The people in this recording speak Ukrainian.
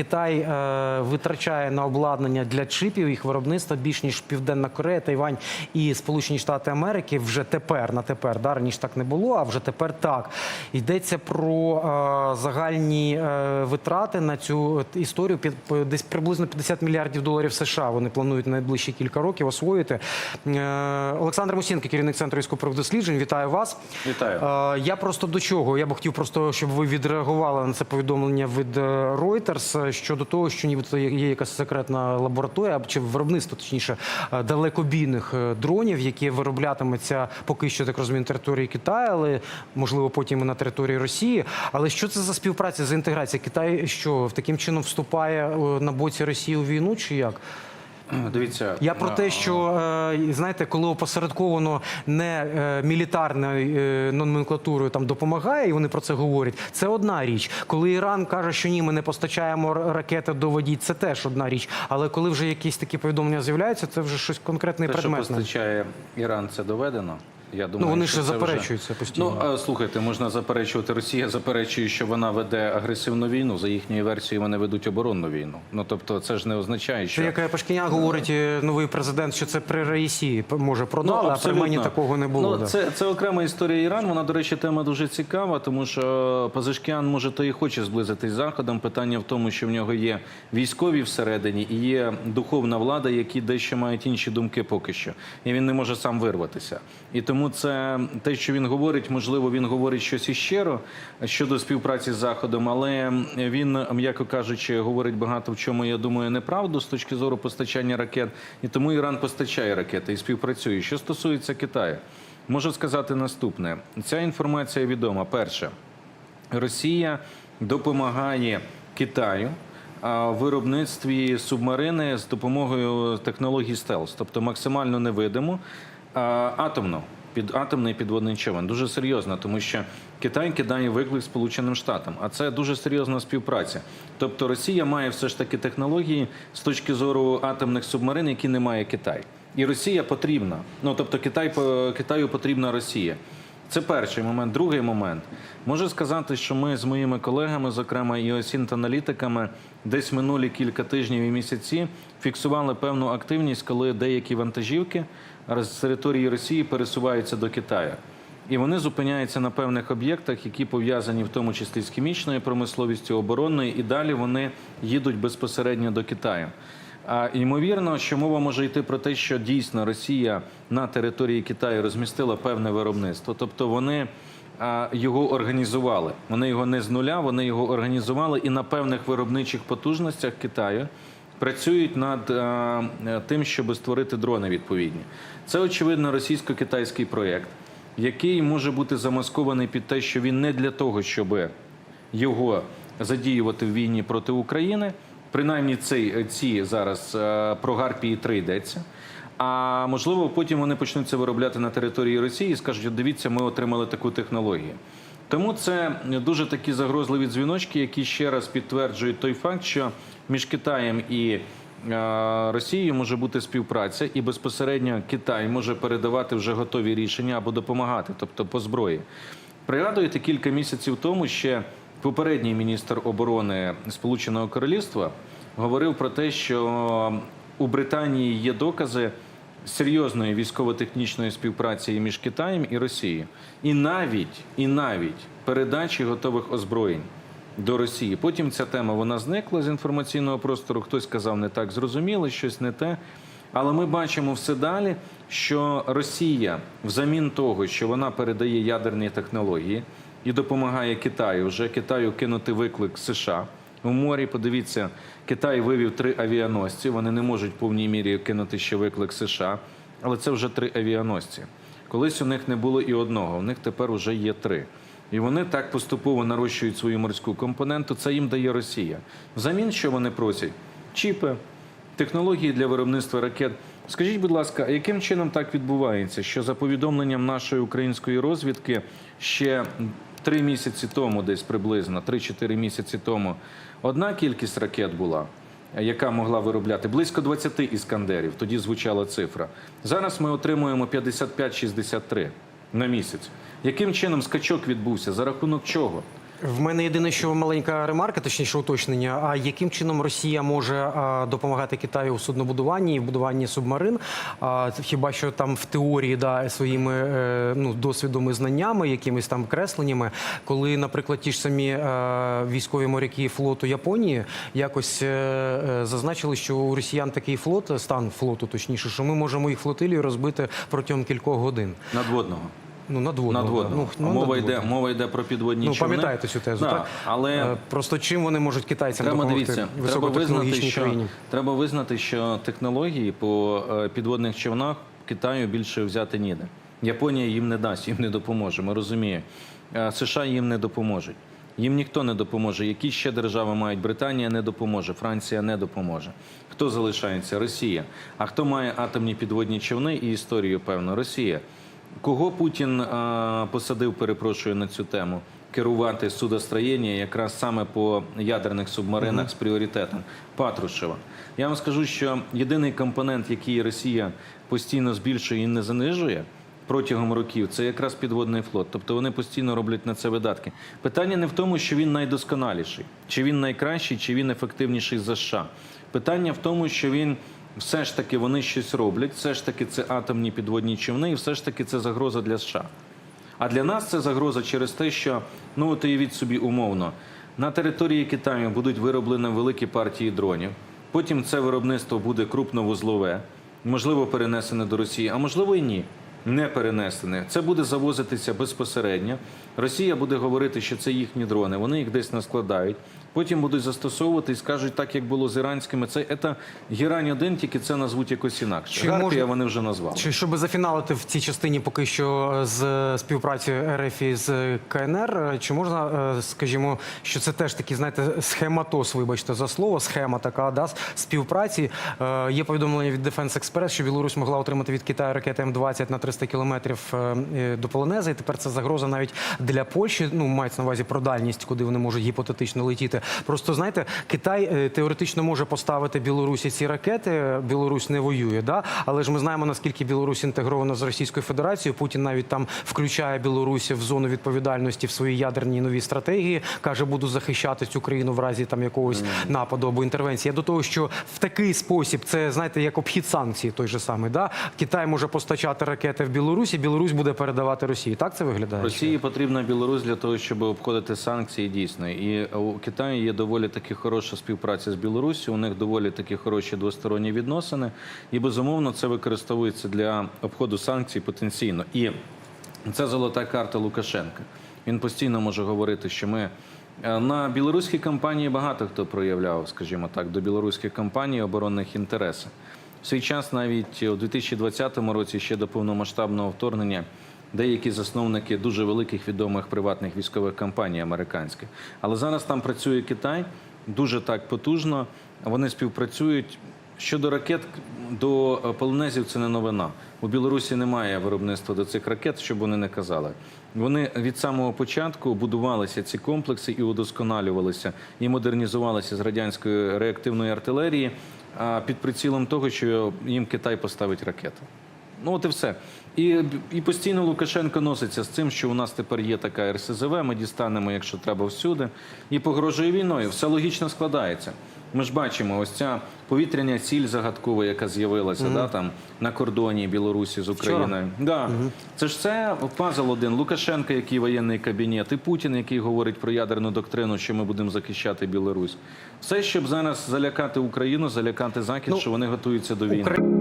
Китай е, витрачає на обладнання для чипів їх виробництва більш ніж Південна Корея, Тайвань і Сполучені Штати Америки вже тепер на тепер. Да, раніше так не було, а вже тепер так. Йдеться про е, загальні е, витрати на цю історію під десь приблизно 50 мільярдів доларів США. Вони планують на найближчі кілька років освоїти. Е, Олександр Мусінко, керівник центру військових досліджень. Вітаю вас. Вітаю. Е, Я просто до чого? Я б хотів просто, щоб ви відреагували на це повідомлення від е, Reuters щодо того, що нібито є якась секретна лабораторія чи виробництво, точніше, е, далекобійних е, дронів, які вироблятиметься поки що так розумію, на території Китаю, але можливо потім і на території Росії. Але що це за співпраця за інтеграція? Китай що таким чином вступає е, на боці Росії у війну, чи як? Дивіться, Я про те, що е, знаєте, коли опосередковано не е, мілітарною е, номенклатурою там допомагає, і вони про це говорять, це одна річ. Коли Іран каже, що ні, ми не постачаємо ракети до воді, це теж одна річ. Але коли вже якісь такі повідомлення з'являються, це вже щось конкретне і те, що постачає Іран, це доведено. Я думаю, Ну вони що ж це заперечують вже... постійно. Ну а, слухайте, можна заперечувати. Росія заперечує, що вона веде агресивну війну. За їхньою версією, вони ведуть оборонну війну. Ну тобто, це ж не означає, що Це як Пашкінян говорить е, новий президент, що це при Раїсі може продали, а при Ну, мені такого не було. Ну, да. це, це окрема історія Іран. Вона, до речі, тема дуже цікава, тому що Пазишкіан, може, то і хоче зблизитись з Заходом. Питання в тому, що в нього є військові всередині і є духовна влада, які дещо мають інші думки поки що. І він не може сам вирватися. І тому це те, що він говорить, можливо, він говорить щось іщиро щодо співпраці з Заходом, але він, м'яко кажучи, говорить багато в чому, я думаю, неправду з точки зору постачання ракет. І тому Іран постачає ракети і співпрацює. Що стосується Китаю, можу сказати наступне: ця інформація відома. Перше, Росія допомагає Китаю. Виробництві субмарини з допомогою технологій стелс, тобто максимально невидимо, атомно, під атомний підводний човен. Дуже серйозно, тому що Китай кидає виклик Сполученим Штатам, а це дуже серйозна співпраця. Тобто Росія має все ж таки технології з точки зору атомних субмарин, які не має Китай. І Росія потрібна. Ну тобто Китай Китаю потрібна Росія. Це перший момент. Другий момент. Можу сказати, що ми з моїми колегами, зокрема і осінт-аналітиками, десь минулі кілька тижнів і місяці фіксували певну активність, коли деякі вантажівки з території Росії пересуваються до Китаю. І вони зупиняються на певних об'єктах, які пов'язані в тому числі з хімічною промисловістю, оборонною, і далі вони їдуть безпосередньо до Китаю. А ймовірно, що мова може йти про те, що дійсно Росія на території Китаю розмістила певне виробництво, тобто вони його організували. Вони його не з нуля, вони його організували і на певних виробничих потужностях Китаю працюють над а, тим, щоб створити дрони відповідні. Це очевидно російсько-китайський проєкт, який може бути замаскований під те, що він не для того, щоб його задіювати в війні проти України. Принаймні, цей ці зараз е, про Гарпії 3 йдеться. А можливо, потім вони почнуть це виробляти на території Росії і скажуть: дивіться, ми отримали таку технологію. Тому це дуже такі загрозливі дзвіночки, які ще раз підтверджують той факт, що між Китаєм і е, Росією може бути співпраця, і безпосередньо Китай може передавати вже готові рішення або допомагати, тобто по зброї. Пригадуєте, кілька місяців тому ще попередній міністр оборони Сполученого Королівства говорив про те, що у Британії є докази серйозної військово-технічної співпраці між Китаєм і Росією, і навіть і навіть передачі готових озброєнь до Росії. Потім ця тема вона зникла з інформаційного простору. Хтось сказав не так зрозуміло, щось не те. Але ми бачимо все далі, що Росія, взамін того, що вона передає ядерні технології і допомагає Китаю, вже Китаю кинути виклик США у морі. Подивіться, Китай вивів три авіаносці. Вони не можуть в повній мірі кинути ще виклик США, але це вже три авіаносці. Колись у них не було і одного, у них тепер вже є три. І вони так поступово нарощують свою морську компоненту. Це їм дає Росія. Взамін, що вони просять? Чіпи, технології для виробництва ракет. Скажіть, будь ласка, а яким чином так відбувається, що за повідомленням нашої української розвідки ще три місяці тому, десь приблизно 3-4 місяці тому, одна кількість ракет була, яка могла виробляти близько 20 іскандерів. Тоді звучала цифра. Зараз ми отримуємо 55-63 на місяць. Яким чином скачок відбувся? За рахунок чого? В мене єдине, що маленька ремарка, точніше уточнення. А яким чином Росія може допомагати Китаю у суднобудуванні і в будуванні субмарин? А, хіба що там в теорії да, своїми е, ну, досвідом і знаннями, якимись там кресленнями, коли, наприклад, ті ж самі е, військові моряки флоту Японії якось е, зазначили, що у росіян такий флот, стан флоту, точніше, що ми можемо їх флотилію розбити протягом кількох годин. Надводного. Ну, надводного. Надводного. Ну, ну, мова йде, мова йде про підводні Ну, човни. пам'ятаєте цю тезу, Да, так? Але Е, Просто чим вони можуть китайцям Треба допомогти дивіться, треба визнати, що країні? треба визнати, що технології по е, підводних човнах Китаю більше взяти ніде. Японія їм не дасть, їм не допоможе. Ми розуміємо. Е, США їм не допоможуть. Їм ніхто не допоможе. Які ще держави мають? Британія не допоможе, Франція не допоможе. Хто залишається? Росія. А хто має атомні підводні човни і історію, певно, Росія. Кого Путін а, посадив, перепрошую на цю тему, керувати судостроєння якраз саме по ядерних субмаринах з пріоритетом Патрушева. Я вам скажу, що єдиний компонент, який Росія постійно збільшує і не занижує протягом років, це якраз підводний флот. Тобто вони постійно роблять на це видатки. Питання не в тому, що він найдосконаліший, чи він найкращий, чи він ефективніший за США. Питання в тому, що він все ж таки вони щось роблять, все ж таки це атомні підводні човни, і все ж таки це загроза для США. А для нас це загроза через те, що ну от уявіть собі умовно, на території Китаю будуть вироблені великі партії дронів. Потім це виробництво буде крупновузлове, можливо, перенесене до Росії, а можливо і ні. Не перенесене. Це буде завозитися безпосередньо. Росія буде говорити, що це їхні дрони. Вони їх десь наскладають. Потім будуть застосовувати і скажуть, так як було з іранськими. Це, це гірань один, тільки це назвуть якось інакше. Чи Гарпія можна- вони вже назвали. Чи щоб зафіналити в цій частині поки що з співпраці РФ із КНР, чи можна, е, скажімо, що це теж такий, знаєте, схематоз, вибачте за слово, схема така да, співпраці. Е, Є повідомлення від Defense Express, що Білорусь могла отримати від Китаю ракети М-20 на 300 кілометрів е, до Полонези. І тепер це загроза навіть для Польщі. Ну, мається на увазі про дальність, куди вони можуть гіпотетично летіти. Просто знаєте, Китай е, теоретично може поставити Білорусі ці ракети. Білорусь не воює, да? але ж ми знаємо наскільки Білорусь інтегрована з Російською Федерацією. Путін навіть там включає Білорусь в зону відповідальності в своїй ядерній новій стратегії. каже, буду захищати цю країну в разі там якогось нападу або інтервенції. Я до того, що в такий спосіб це знаєте, як обхід санкцій, той же самий. Да? Китай може постачати ракети в Білорусі, Білорусь буде передавати Росії. Так це виглядає? Росії потрібна Білорусь для того, щоб обходити санкції дійсно. І у Китаю є доволі таки хороша співпраця з Білоруссю. У них доволі таки хороші двосторонні відносини. І безумовно це використовується для обходу санкцій потенційно. І це золота карта Лукашенка. Він постійно може говорити, що ми. е, На білоруській кампанії багато хто проявляв, скажімо так, до білоруських компаній оборонних інтересів. В свій час навіть у 2020 році, ще до повномасштабного вторгнення, деякі засновники дуже великих відомих приватних військових компаній американських. Але зараз там працює Китай дуже так потужно. Вони співпрацюють. Щодо ракет до е, полонезів це не новина. У Білорусі немає виробництва до цих ракет, щоб вони не казали. Вони від самого початку будувалися ці комплекси і удосконалювалися, і модернізувалися з радянської реактивної артилерії під прицілом того, що їм Китай поставить ракету. Ну от і все. І, і постійно Лукашенко носиться з цим, що у нас тепер є така РСЗВ, ми дістанемо, якщо треба, всюди, і погрожує війною. Все логічно складається. Ми ж бачимо, ось ця повітряна ціль загадкова, яка з'явилася да, там, на кордоні Білорусі з Україною. Да. Це ж це пазл один. Лукашенко, який воєнний кабінет, і Путін, який говорить про ядерну доктрину, що ми будемо захищати Білорусь. Все, щоб зараз залякати Україну, залякати Захід, Ну, що вони готуються до війни.